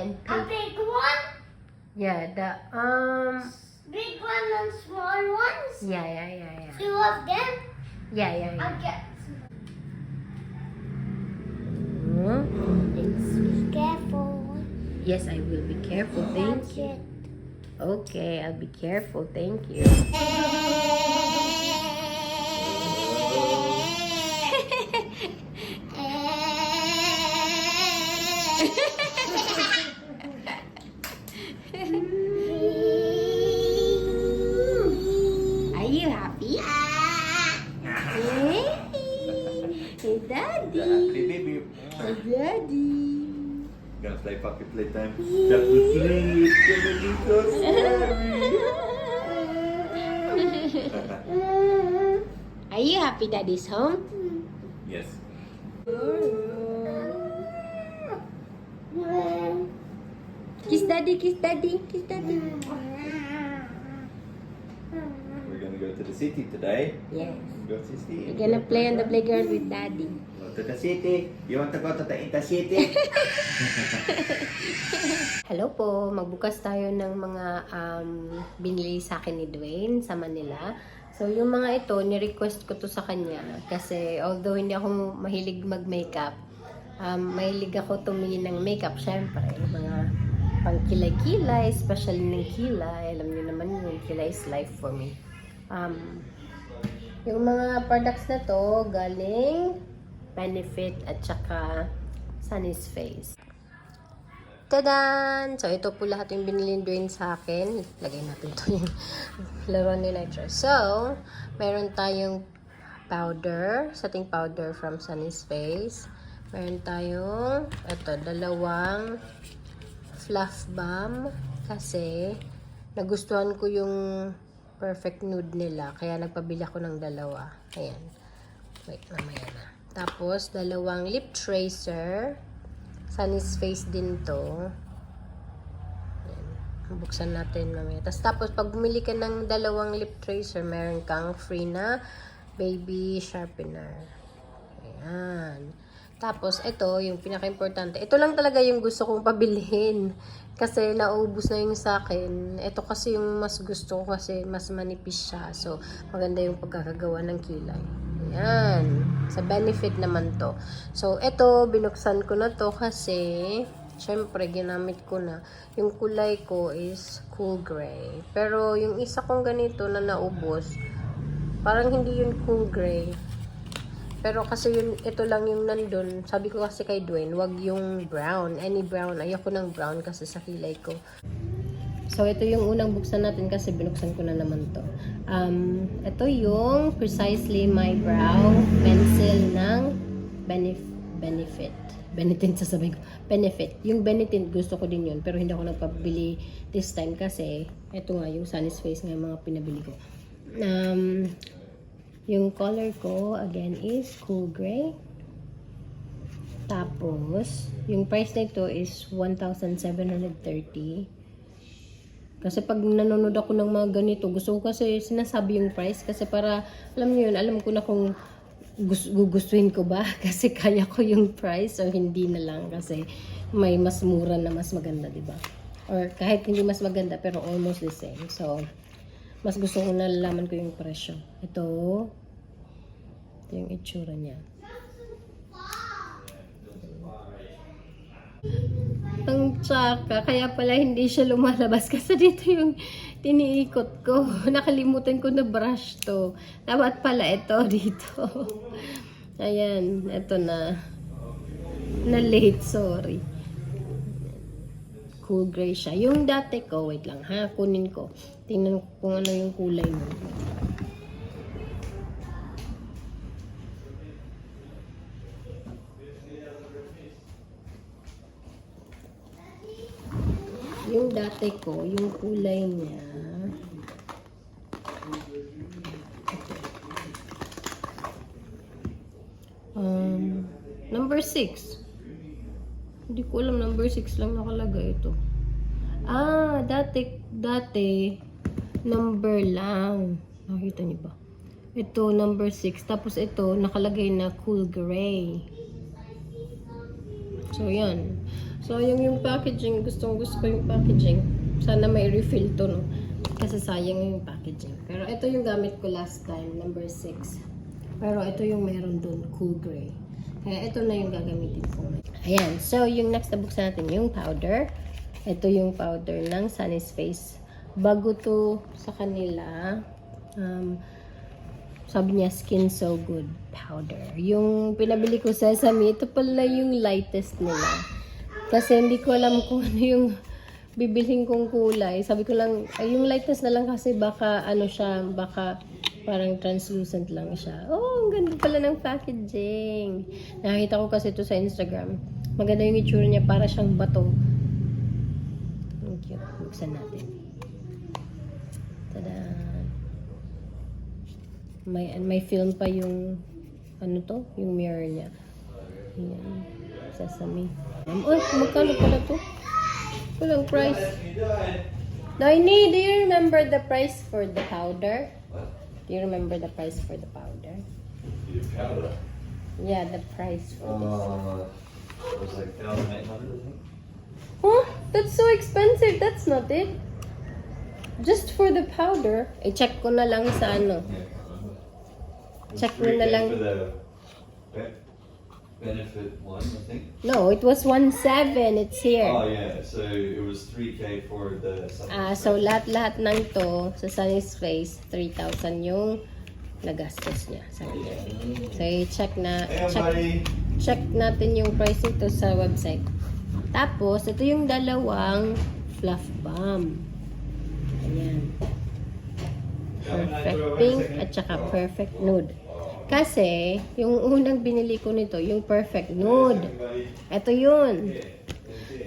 and A big one, Yeah, the um big one and small ones. yeah, yeah, yeah, yeah. Two of them. Yeah, yeah, yeah. I'll get. Hmm? Be careful. Yes, I will be careful. Thank you. Okay, I'll be careful. Thank you. Gonna play puppy playtime. That will sleep. Gonna be so scary. Are you happy daddy's home? yes. Kiss daddy, kiss daddy, kiss daddy. To the city today. Yes. Go to the city. We're gonna play on the playground with daddy. Go to the city. You want to go to the intercity? Hello po, magbukas tayo ng mga um, binili sa akin ni Dwayne sa Manila. So, yung mga ito, ni-request ko to sa kanya. Kasi, although hindi ako mahilig mag-makeup, um, mahilig ako tumingin ng makeup, syempre. Mga pang kilay-kilay, especially ng kilay. Alam niyo naman yun, kilay is life for me. Um, yung mga products na to, galing Benefit at saka Sunny's Face. Tadan! So, ito po lahat yung binili ni Dwayne sa akin. Lagay natin to yung laro ni Nitro. So, meron tayong powder, setting powder from Sunny's Face. Meron tayong, ito, dalawang fluff balm. Kasi, nagustuhan ko yung perfect nude nila. Kaya, nagpabili ako ng dalawa. Ayan. Wait, mamaya na. Tapos, dalawang lip tracer. Sunny's face din to. Ayan. Buksan natin mamaya. Tapos, tapos, pag bumili ka ng dalawang lip tracer, meron kang free na baby sharpener. Ayan. Tapos, ito, yung pinaka-importante. Ito lang talaga yung gusto kong pabilihin. Kasi naubos na yung sa akin. Ito kasi yung mas gusto ko kasi mas manipis siya. So, maganda yung pagkakagawa ng kilay. Ayan. Sa benefit naman to. So, ito, binuksan ko na to kasi, syempre, ginamit ko na. Yung kulay ko is cool gray. Pero, yung isa kong ganito na naubos, parang hindi yun cool gray. Pero kasi yun, ito lang yung nandun. Sabi ko kasi kay Dwayne, wag yung brown. Any brown. Ayoko ng brown kasi sa kilay ko. So, ito yung unang buksan natin kasi binuksan ko na naman to. Um, ito yung Precisely My Brow pencil ng Benef Benefit. Benetint sasabihin ko. Benefit. Yung Benetint gusto ko din yun. Pero hindi ako nagpabili this time kasi ito nga yung Sunny's Face nga yung mga pinabili ko. Um, yung color ko, again, is cool gray. Tapos, yung price nito is 1,730. Kasi pag nanonood ako ng mga ganito, gusto ko kasi sinasabi yung price. Kasi para, alam niyo yun, alam ko na kung gus- gugustuhin ko ba. Kasi kaya ko yung price o hindi na lang. Kasi may mas mura na mas maganda, di ba? Or kahit hindi mas maganda, pero almost the same. So, mas gusto ko nalalaman ko yung presyo. Ito, ito yung itsura niya. Ang tsaka, kaya pala hindi siya lumalabas kasi dito yung tiniikot ko. Nakalimutan ko na brush to. Dapat pala ito dito. Ayan, ito na. Na late, sorry. Cool gray siya. Yung dati ko, wait lang ha, kunin ko. Tingnan ko kung ano yung kulay mo. Yung dati ko, yung kulay niya. Um, number 6. Hindi ko alam, number 6 lang nakalagay ito. Ah, dati, dati, number lang. Nakita niyo ba? Ito, number 6. Tapos ito, nakalagay na cool gray. So, yan. So, yung, yung packaging, gustong gusto ko yung packaging. Sana may refill to, no? Kasi sayang yung packaging. Pero ito yung gamit ko last time, number 6. Pero ito yung meron dun, cool gray. Kaya ito na yung gagamitin ko. Ayan. So, yung next na buksan natin, yung powder. Ito yung powder ng Sunny's Face. Bago to sa kanila, um, sabi niya, skin so good powder. Yung pinabili ko sa Sesame, ito pala yung lightest nila. Kasi hindi ko alam kung ano yung bibilhin kong kulay. Sabi ko lang, ay, yung lightest na lang kasi baka ano siya, baka parang translucent lang siya. Oh, ang ganda pala ng packaging. Nakita ko kasi ito sa Instagram. Maganda yung itsura niya, para siyang bato. Ang cute. Buksan natin. Tada! May, may film pa yung, ano to? Yung mirror niya. Ayan. Sesame. Um, oh, magkano pala to? Walang price. Daini, do you remember the price for the powder? Do you remember the price for the powder? You powder. Yeah, the price for this. Uh, it was like 1,800, I think. Huh? That's so expensive. That's not it. Just for the powder. I-check ko na lang sa ano. Yeah, I remember. It was Check mo na lang. For the benefit one, I think. No, it was 1.7. It's here. Oh yeah, so it was 3K for the. Ah, so lahat-lahat ng to sa Sunny's Face, 3,000 yung nagastos niya sa kanya. So i-check na Hey, check, buddy. check natin yung price nito sa website. Tapos ito yung dalawang fluff balm. Ayan. Perfect pink at saka perfect nude. Kasi, yung unang binili ko nito, yung perfect nude. Ito yun.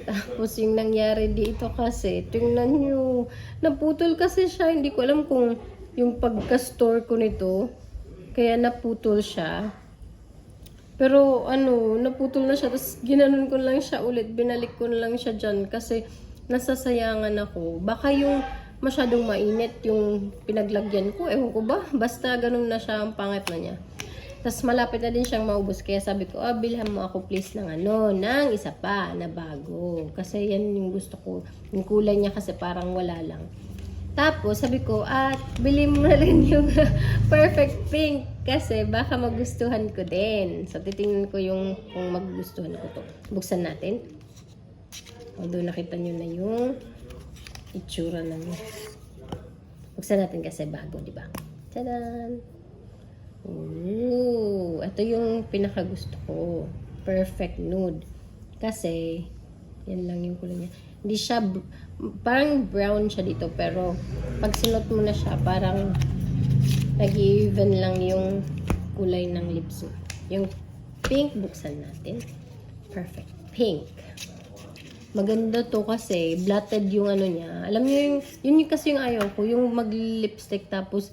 Tapos yung nangyari dito kasi, tingnan nyo, naputol kasi siya. Hindi ko alam kung yung pagka-store ko nito, kaya naputol siya. Pero ano, naputol na siya. Tapos ginanon ko lang siya ulit. Binalik ko na lang siya dyan kasi nasasayangan ako. Baka yung masyadong mainit yung pinaglagyan ko. Ewan ko ba? Basta ganun na siya. Ang pangit na niya. Tapos malapit na din siyang maubos. Kaya sabi ko, ah, bilhan mo ako please ng ano, ng isa pa na bago. Kasi yan yung gusto ko. Yung kulay niya kasi parang wala lang. Tapos, sabi ko, at bili mo na rin yung perfect pink kasi baka magustuhan ko din. So, titingnan ko yung kung magugustuhan ko to. Buksan natin. Although, nakita nyo na yung itsura ng Buksan natin kasi bago, di ba? Tadaan! Ooh! Ito yung pinakagusto ko. Perfect nude. Kasi, yan lang yung kulay niya. Hindi siya, parang brown siya dito, pero pag sinot mo na siya, parang nag-even lang yung kulay ng lips mo. Yung pink, buksan natin. Perfect. Pink. Maganda to kasi blotted yung ano niya. Alam niyo yung, yun yung kasi yung ayaw ko, yung mag-lipstick tapos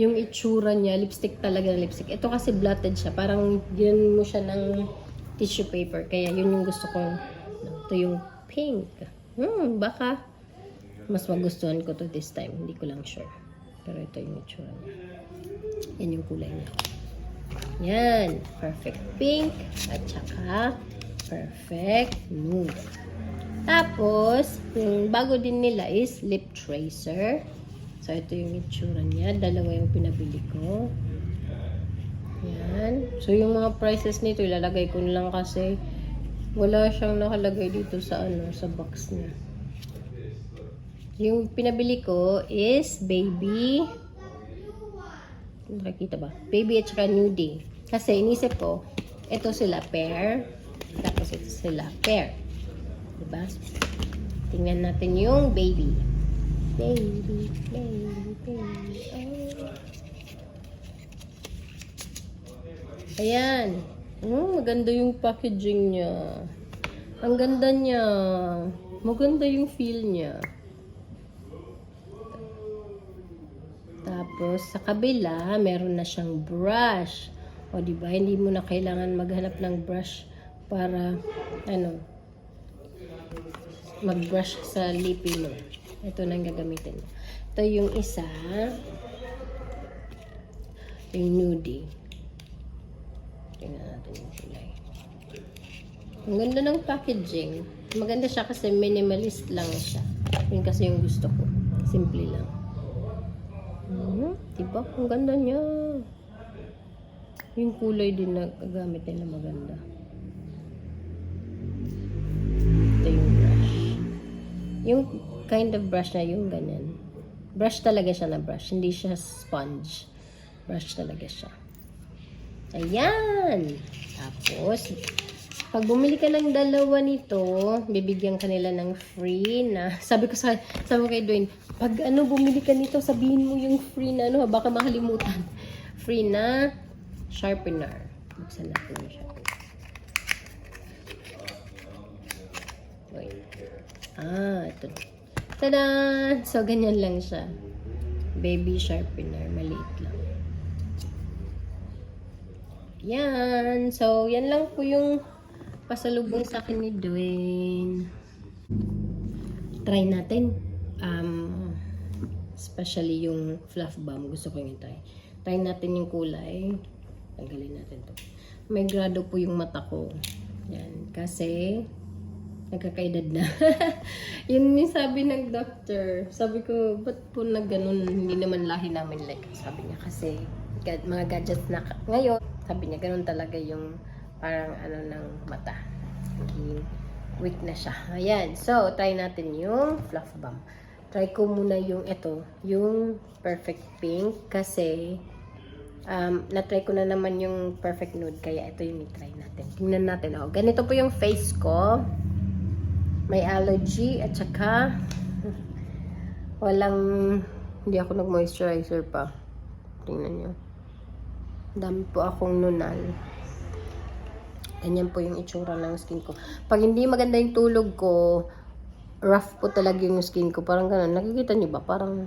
yung itsura niya, lipstick talaga na lipstick. Ito kasi blotted siya, parang ginan mo siya ng tissue paper. Kaya yun yung gusto kong, ito yung pink. Hmm, baka mas magustuhan ko to this time. Hindi ko lang sure. Pero ito yung itsura niya. Yan yung kulay niya. Yan. Perfect pink. At saka perfect nude. Tapos, yung bago din nila is lip tracer. So, ito yung itsura niya. Dalawa yung pinabili ko. Yan. So, yung mga prices nito, ilalagay ko lang kasi wala siyang nakalagay dito sa ano, sa box niya. Yung pinabili ko is baby nakikita ba? Baby at saka nudie. Kasi inisip ko, ito sila pair, tapos ito sila pair. Diba? Tingnan natin yung baby. Baby, baby, baby. Oh. Ayan. Oh, maganda yung packaging niya. Ang ganda niya. Maganda yung feel niya. Tapos, sa kabila, meron na siyang brush. O, di ba? Hindi mo na kailangan maghanap ng brush para, ano, mag-brush sa lipi mo. Ito na ang gagamitin mo. Ito yung isa. Yung nudie. Tingnan natin yung kulay. Ang ganda ng packaging. Maganda siya kasi minimalist lang siya. Yun kasi yung gusto ko. Simple lang. Hmm, diba? Ang ganda niya. Yung kulay din na gamit nila maganda. Ito yung brush. Yung kind of brush na yung ganyan. Brush talaga siya na brush. Hindi siya sponge. Brush talaga siya. Ayan! Tapos, pag bumili ka ng dalawa nito, bibigyan ka nila ng free na, sabi ko sa, sabi ko kay Dwayne, pag ano, bumili ka nito, sabihin mo yung free na ano, baka makalimutan. Free na sharpener. Buksan natin yung sharpener. Wait. Ah, ito. Tada! So, ganyan lang siya. Baby sharpener. Maliit lang. Yan. So, yan lang po yung pasalubong sa akin ni Dwayne. Try natin. Um, especially yung fluff bomb. Gusto ko yung try. Try natin yung kulay. Tanggalin natin to. May grado po yung mata ko. Yan. Kasi, nagkakaedad na. Yun yung sabi ng doctor. Sabi ko, ba't po na ganun? Hindi naman lahi namin like. Sabi niya kasi, ga- mga gadgets na ngayon, sabi niya, ganun talaga yung parang ano ng mata. Naging weak na siya. Ayan. So, try natin yung fluff bomb. Try ko muna yung ito, yung perfect pink kasi um, na-try ko na naman yung perfect nude kaya ito yung i-try natin. Tingnan natin. Oh, ganito po yung face ko. May allergy at saka walang hindi ako nag-moisturizer pa. Tingnan nyo. Dami po akong nunal. Ganyan po yung itsura ng skin ko. Pag hindi maganda yung tulog ko, rough po talaga yung skin ko. Parang ganun. Nakikita niyo ba? Parang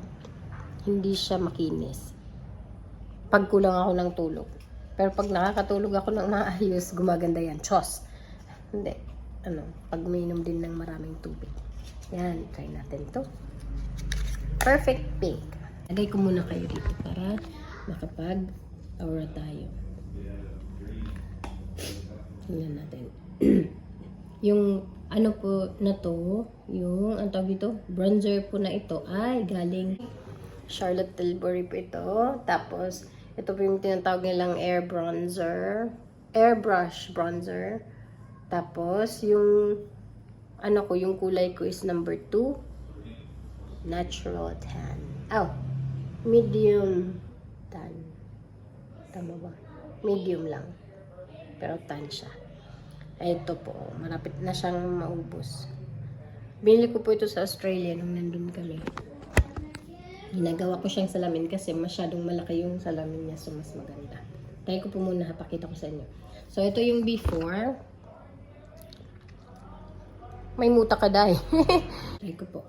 hindi siya makinis. Pag kulang ako ng tulog. Pero pag nakakatulog ako ng maayos, gumaganda yan. Chos. Hindi. Ano, pag uminom din ng maraming tubig. Yan, try natin to. Perfect pink. Lagay ko muna kayo dito para makapag-aura tayo. Tingnan natin. yung ano po na to, yung ang tawag dito, bronzer po na ito ay galing Charlotte Tilbury po ito. Tapos, ito po yung tinatawag nilang air bronzer. Airbrush bronzer. Tapos, yung ano ko, yung kulay ko is number 2. Natural tan. Oh, medium tan. Tama ba? Medium lang. Pero tan siya. Ito po, malapit na siyang maubos. Binili ko po ito sa Australia nung nandun kami. Ginagawa ko siyang salamin kasi masyadong malaki yung salamin niya so mas maganda. Try ko po muna, pakita ko sa inyo. So, ito yung before. May muta ka dahil. Try ko po.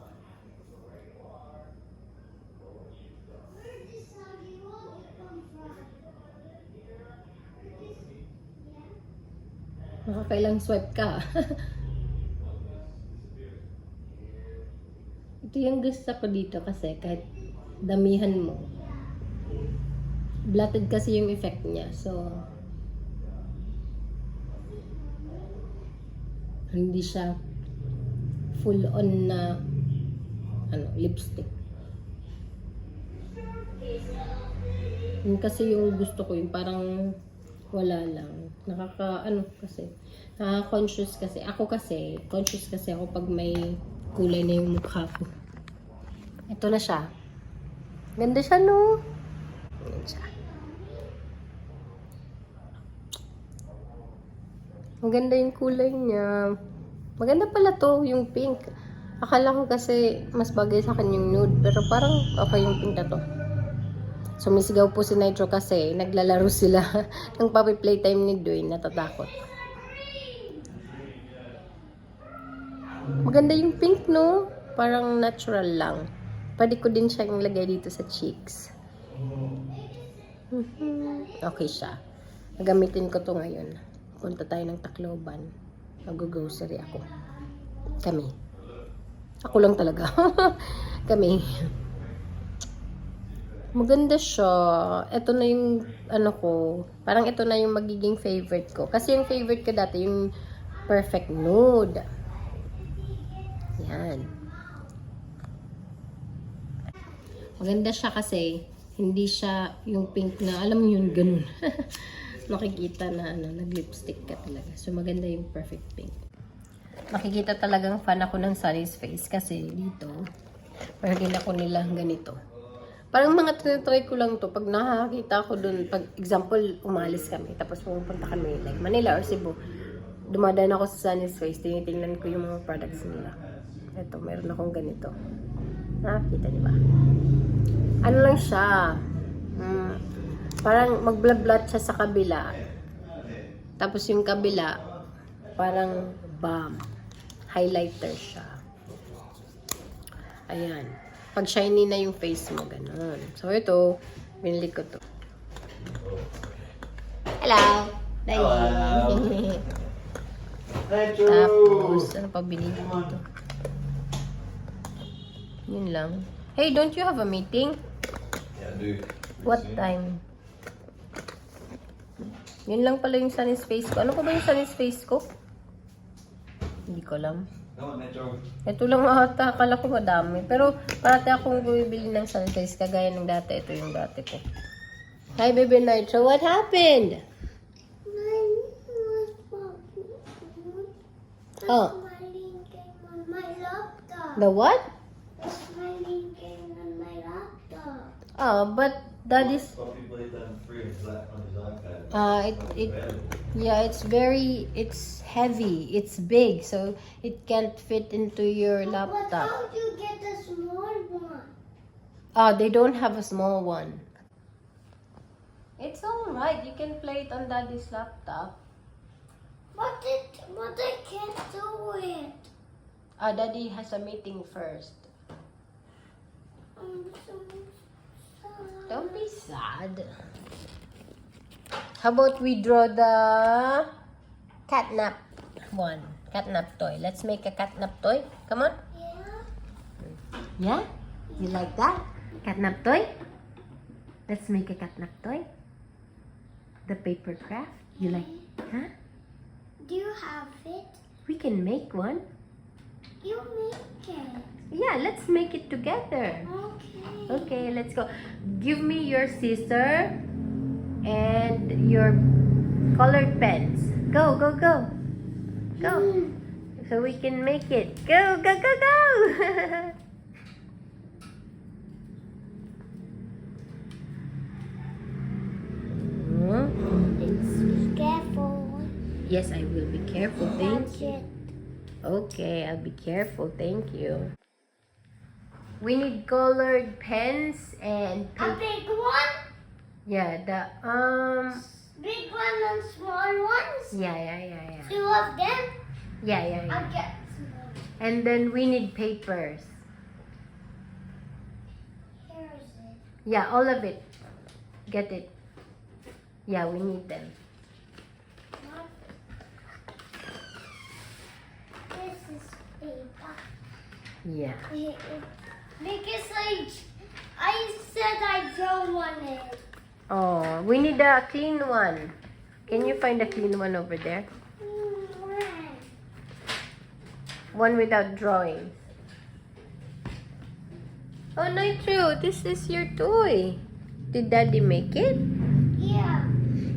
Makakailang swipe ka. Ito yung gusto ko dito kasi kahit damihan mo. Blotted kasi yung effect niya. So, hindi siya full on na ano, lipstick. Yun kasi yung gusto ko, yung parang wala lang. Nakaka, ano kasi, nakaka-conscious kasi. Ako kasi, conscious kasi ako pag may kulay na yung mukha ko. Ito na siya. Ganda siya, no? Ayan siya. Maganda yung kulay niya. Maganda pala to, yung pink. Akala ko kasi mas bagay sa akin yung nude. Pero parang okay yung pink na to. Sumisigaw po si Nitro kasi naglalaro sila ng puppy playtime ni Dwayne. Natatakot. Maganda yung pink, no? Parang natural lang. Pwede ko din siyang lagay dito sa cheeks. Mhm. Okay siya. Gagamitin ko to ngayon. Punta tayo ng Tacloban. Mag-grocery ako. Kami. Ako lang talaga. Kami. Maganda siya. Ito na yung, ano ko, parang ito na yung magiging favorite ko. Kasi yung favorite ko dati, yung perfect nude. Yan. Maganda siya kasi hindi siya yung pink na, alam mo yun, ganun. Makikita na ano, nag-lipstick ka talaga. So maganda yung perfect pink. Makikita talagang fan ako ng Sunny's Face kasi dito, parang ako nila ganito. Parang mga tinatry ko lang to pag nakakita ko dun, pag example, umalis kami, tapos pupunta kami like Manila or Cebu, dumadaan ako sa Sunny's Face, tinitingnan ko yung mga products nila. Ito, meron akong ganito. Nakakita niyo ba? Ano lang siya, mm, parang magblablat siya sa kabila. Tapos yung kabila, parang balm. Highlighter siya. Ayan. Pag shiny na yung face mo, ganun. So, ito, binili ko to. Hello! Dali! Tapos, ano pa binili ko to? Yun lang. Hey, don't you have a meeting? Yeah, dude. What time? Yun lang pala yung sunny space ko. Ano pa ba yung sunny space ko? Hindi ko alam. No. Ito lang ata. Akala ko madami. Pero parati akong bumibili ng sunny space. Kagaya ng dati. Ito yung dati ko. Hi, baby Nitro. What happened? Oh. Smiling game on my laptop. The what? Smiling game on my laptop. Oh, but daddy's... Coffee playtime free and black on his iPad. Uh, it, it, yeah, it's very, it's heavy, it's big, so it can't fit into your laptop But laptop. how do you get a small one? Ah, they don't have a small one. It's alright, you can play it on daddy's laptop. But it, but I can't do it. Ah, daddy has a meeting first. I'm so sad. Don't be sad. How about we draw the catnap one? Catnap toy. Let's make a catnap toy. Come on. Yeah. Yeah? You like that? Catnap toy? Let's make a catnap toy. The paper craft. You like, huh? Do you have it? We can make one. You make it. Yeah, let's make it together. Okay. Okay, let's go. Give me your scissor and your colored pens. Go, go, go. Go. So we can make it. Go, go, go, go. Hmm? Be careful. Yes, I will be careful. Thank you. Okay, I'll be careful. Thank you. We need colored pens and A paper. big one, Yeah, the um. big one and small ones. Yeah, yeah, yeah, yeah. Two of them. Yeah, yeah, yeah. I'll get small. And then we need papers. Here is it. Yeah, all of it. Get it. Yeah, we need them. This is paper. Yeah. Because I, I said I don't want it. Oh, we need a clean one. Can you find a clean one over there? One without drawings. Oh, Nitro, this is your toy. Did Daddy make it? Yeah,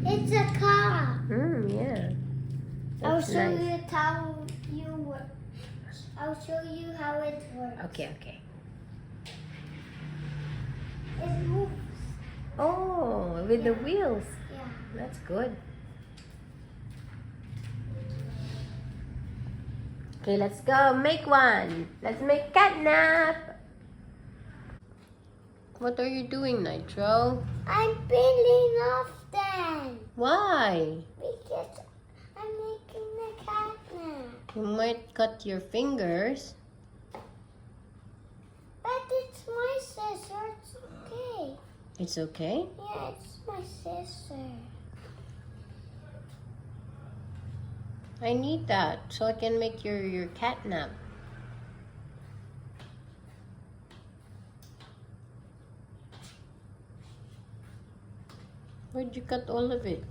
it's a car. Hmm, yeah. I'll show nice. you how you work. I'll show you how it works. Okay, okay. It moves. Oh, with the wheels. Yeah. That's good. Okay, let's go. Make one. Let's make catnap. What are you doing, Nitro? I'm peeling off them Why? because I'm making the cat now. You might cut your fingers. But it's my sister. It's okay? Yeah, it's my sister. I need that so I can make your, your catnap. Where'd you cut all of it?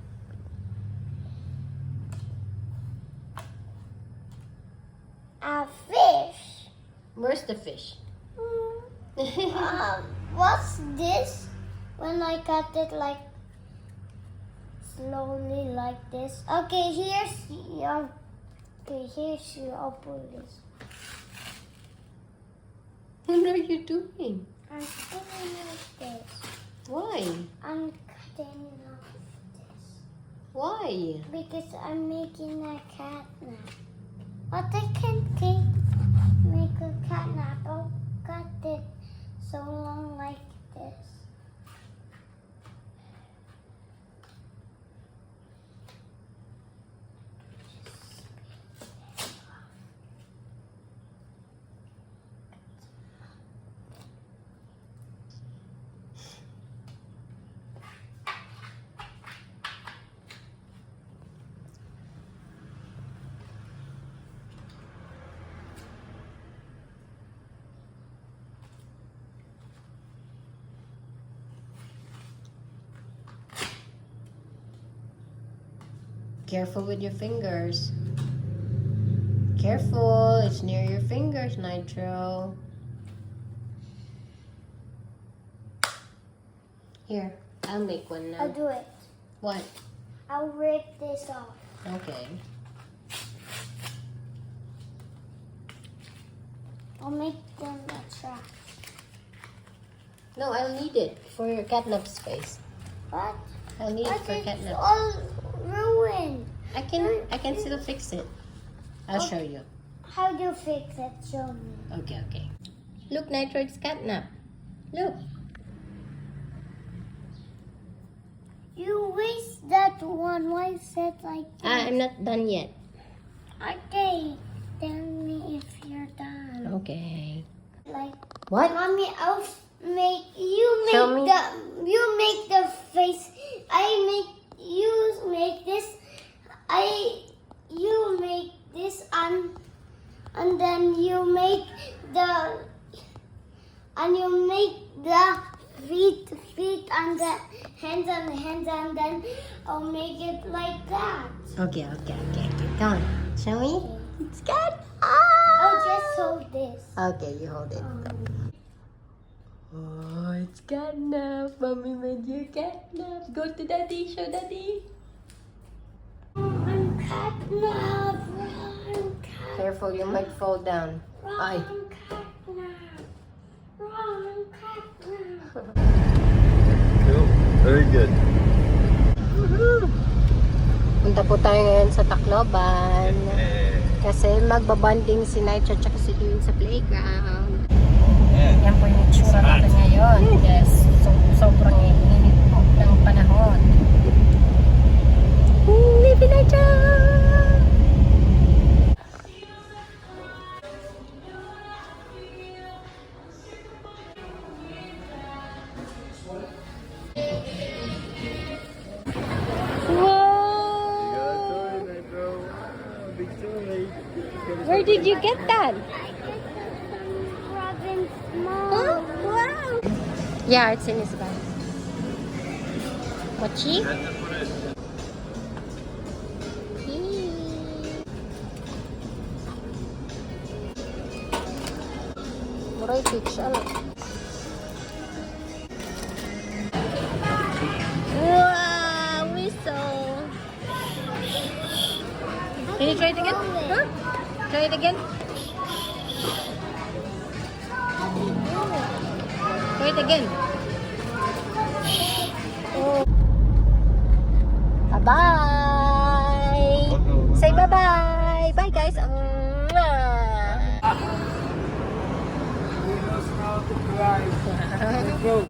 A fish. Where's the fish? Mm. um, what's this? When I cut it like slowly like this. Okay, here's your. Okay, here's your. This. what are you doing? I'm cutting like this. Why? I'm cutting off this Why? because I'm making a cat nap. But I can't take, make a cat nap. Oh, I'll cut it so long like this. Careful with your fingers. Careful, it's near your fingers, Nitro. Here, I'll make one now. I'll do it. What? I'll rip this off. Okay. I'll make them a trap. No, I'll need it for your catnap space. But I'll need it for it's catnap. all. I can I can still fix it. I'll show you. How do you fix it? Show me. Okay, okay. Look, Nitro, it's catnap. Look. You waste that one. Why is it like Ah, that? I'm not done yet. Okay. Tell me if you're done. Okay. Like, What? mommy, I'll make you make Show me. the you make the face. I make you make this. I you make this and and then you make the and you make the feet feet and the hands and the hands and then I'll make it like that. Okay, okay, okay, okay. Come on. Show me. It's good. I'll just hold this. Okay, you hold it. Um, Oh, it's catnap. Mommy made you catnap. Go to daddy. Show daddy. Careful, you might fall down. Ay. Cool. Very good. Punta po tayo ngayon sa Tacloban. Kasi magbabanding si Nitro at si Dewey sa playground. Yan po yung itsura natin ngayon. Yes, so, sobrang init po ng panahon. Where did you get that? Huh? Wow! Yeah, it's in his bag. Peach, ano? Wow! Whistle! Can you try it again? Huh? Try it again? Try it again. guys. Let's go.